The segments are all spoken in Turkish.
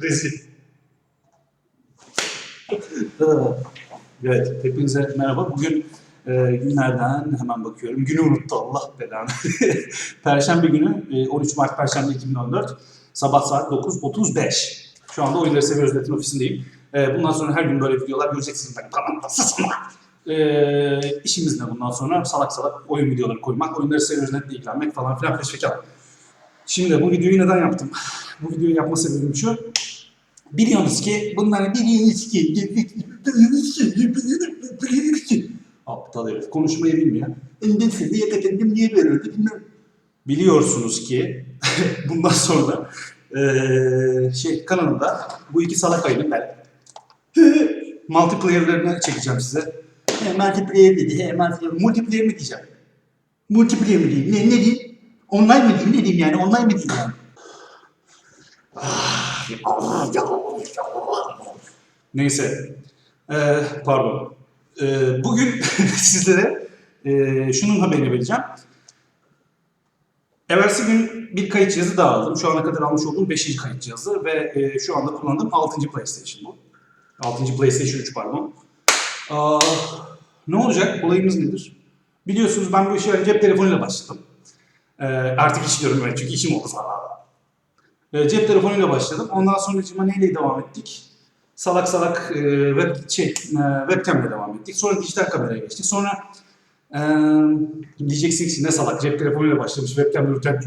Rezil. evet, hepinize merhaba. Bugün e, günlerden hemen bakıyorum. Günü unuttu Allah belanı. Perşembe günü, e, 13 Mart Perşembe 2014. Sabah saat 9.35. Şu anda Oyunları Seviyoruz Net'in ofisindeyim. E, bundan sonra her gün böyle videolar göreceksiniz. Bak tamam nasılsın e, işimiz ne bundan sonra? Salak salak oyun videoları koymak, oyunları seviyoruz netle ilgilenmek falan filan feşfekar. Şimdi bu videoyu neden yaptım? Bu videoyu yapma sebebim şu. Biliyorsunuz ki bunların biliyorsunuz ki biliyorsunuz ki biliyorsunuz ki Aptal herif konuşmayı bilmiyor. Ben size yakalandım niye böyle bilmiyorum. Biliyorsunuz ki bundan sonra eee şey kanalımda bu iki salak ayının ben multiplayer'larını çekeceğim size. He, multiplayer dedi. He, multiplayer, multiplayer mi diyeceğim? Multiplayer mi diyeyim? Ne, ne diyeyim? Online mi diyeyim? Ne diyeyim yani? Online mi diyeyim yani? Neyse. Ee, pardon. Ee, bugün sizlere e, şunun haberini vereceğim. Evvelsi gün bir kayıt cihazı daha aldım. Şu ana kadar almış olduğum 5. kayıt cihazı ve e, şu anda kullandığım 6. PlayStation bu. 6. PlayStation 3 pardon. Aa, ne olacak? Olayımız nedir? Biliyorsunuz ben bu işe cep telefonuyla başladım. Ee, artık iş diyorum ben çünkü işim oldu falan. Ee, cep telefonuyla başladım. Ondan sonra cima neyle devam ettik? Salak salak e, web, şey, e, webcamle devam ettik. Sonra dijital kameraya geçtik. Sonra e, diyeceksiniz ki ne salak cep telefonuyla başlamış webcam yürüten.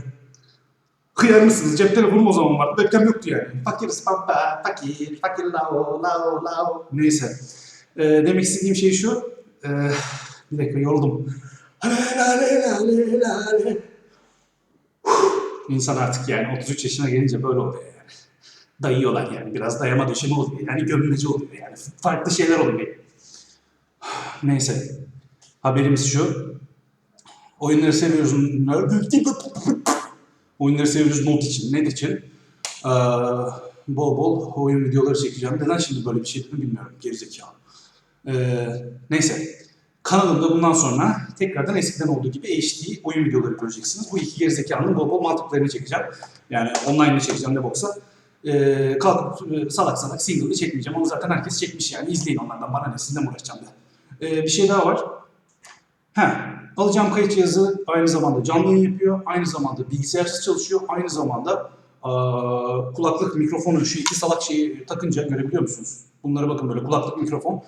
Kıyar mısınız? Cep telefonum o zaman vardı. Webcam yoktu yani. Fakir pampa, fakir, fakir lao, lao, lao. Neyse. E, demek istediğim şey şu. E, bir dakika yoruldum. İnsan artık yani 33 yaşına gelince böyle oluyor yani. Dayıyorlar yani. Biraz dayama döşeme oluyor. Yani gömmeci oluyor yani. Farklı şeyler oluyor. Neyse. Haberimiz şu. Oyunları seviyoruz. Oyunları seviyoruz not için. Ne için? Ee, bol bol oyun videoları çekeceğim. Neden şimdi böyle bir şey dedim bilmiyorum. Gerizekalı. Ee, neyse. Kanalımda bundan sonra tekrardan eskiden olduğu gibi HD oyun videoları göreceksiniz. Bu iki gerizekalının bol bol multiplayer'ını çekeceğim. Yani online'ını çekeceğim ne boksa. Ee, kalkıp e, salak salak single'ı çekmeyeceğim. Onu zaten herkes çekmiş yani. İzleyin onlardan. Bana ne sizle mi uğraşacağım da. Ee, bir şey daha var. Ha, alacağım kayıt cihazı aynı zamanda canlı yayın yapıyor. Aynı zamanda bilgisayarsız çalışıyor. Aynı zamanda aa, kulaklık, mikrofonu şu iki salak şeyi takınca görebiliyor musunuz? Bunlara bakın böyle kulaklık, mikrofon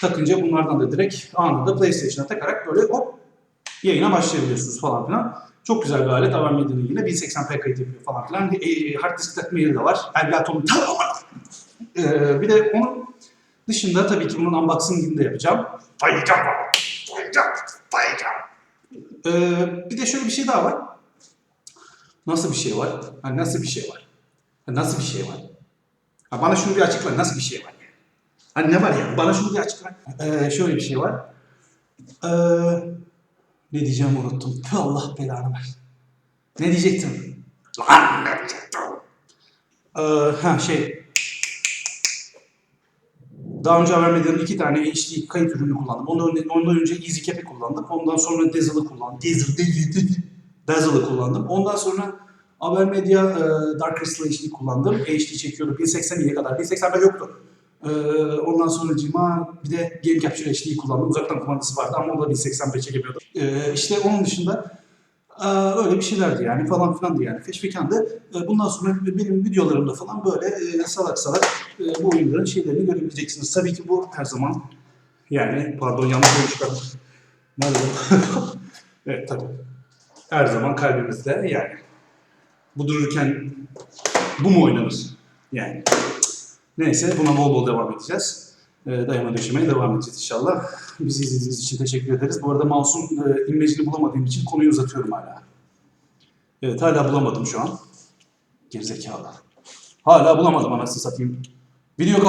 takınca bunlardan da direkt anında PlayStation'a takarak böyle hop yayına başlayabiliyorsunuz falan filan. Çok güzel bir alet. Avar Medya'nın yine 1080p kayıt yapıyor falan filan. E, hard disk takma yeri de var. Elgato'nun ee, bir de onun dışında tabii ki bunun unboxing'ini de yapacağım. Bayacağım, bayacağım, bayacağım. Ee, bir de şöyle bir şey daha var. Nasıl bir şey var? Ha, nasıl bir şey var? Nasıl bir şey var? Ha, bana şunu bir açıkla. Nasıl bir şey var? Hani ne var ya? Bana şunu bir açıkla. Ee, şöyle bir şey var. Ee, ne diyeceğimi unuttum. Allah belanı ver. Ne diyecektim? Lan ne diyecektim? Ee, ha şey. Daha önce Haber Medya'nın iki tane HD kayıt ürünü kullandım. Ondan, önce- ondan önce EasyCap'i kullandım. Ondan sonra Dazzle'ı kullandım. Dazzle, Dazzle, Dazzle. Dazzle'ı kullandım. Ondan sonra Haber Medya e, Dark Crystal HD kullandım. HD çekiyordu. 1080'ye kadar. 1080p yoktu. Ee, ondan sonra cima bir de Game Capture HD'yi kullandım. Uzaktan kumandası vardı ama o da 1080p çekebiliyordu. Ee, işte onun dışında ee, öyle bir şeylerdi yani falan filandı yani. Feşfekandı. Ee, bundan sonra benim videolarımda falan böyle e, salak salak e, bu oyunların şeylerini görebileceksiniz. Tabii ki bu her zaman yani pardon yanlış konuştum. Nerede evet tabii. Her zaman kalbimizde yani. Bu dururken bu mu oynanır? Yani. Neyse buna bol bol devam edeceğiz. E, dayama döşemeye devam edeceğiz inşallah. Bizi izlediğiniz için teşekkür ederiz. Bu arada mouse'un e, imlecini bulamadığım için konuyu uzatıyorum hala. Evet hala bulamadım şu an. Gerizekalı. Hala bulamadım anasını satayım. Video kap-